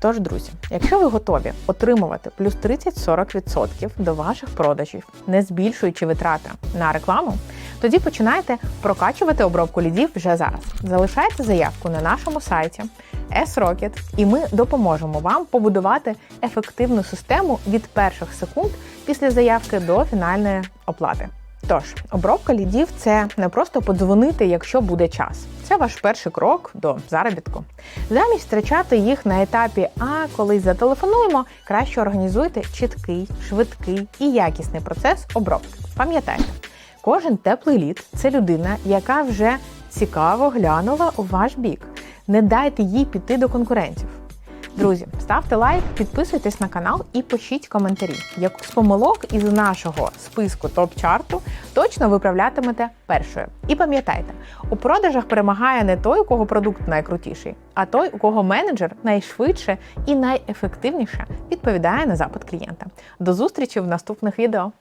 Тож, друзі, якщо ви готові отримувати плюс 30-40% до ваших продажів, не збільшуючи витрати на рекламу, тоді починайте прокачувати обробку лідів вже зараз. Залишайте заявку на нашому сайті S-Rocket, і ми допоможемо вам побудувати ефективну систему від перших секунд після заявки до фінальної оплати. Тож, обробка лідів це не просто подзвонити, якщо буде час. Це ваш перший крок до заробітку. Замість втрачати їх на етапі А, коли зателефонуємо, краще організуйте чіткий, швидкий і якісний процес обробки. Пам'ятайте, кожен теплий лід це людина, яка вже цікаво глянула у ваш бік. Не дайте їй піти до конкурентів. Друзі, ставте лайк, підписуйтесь на канал і пишіть коментарі. Яку з помилок із нашого списку топ-чарту точно виправлятимете першою. І пам'ятайте, у продажах перемагає не той, у кого продукт найкрутіший, а той, у кого менеджер найшвидше і найефективніше відповідає на запит клієнта. До зустрічі в наступних відео.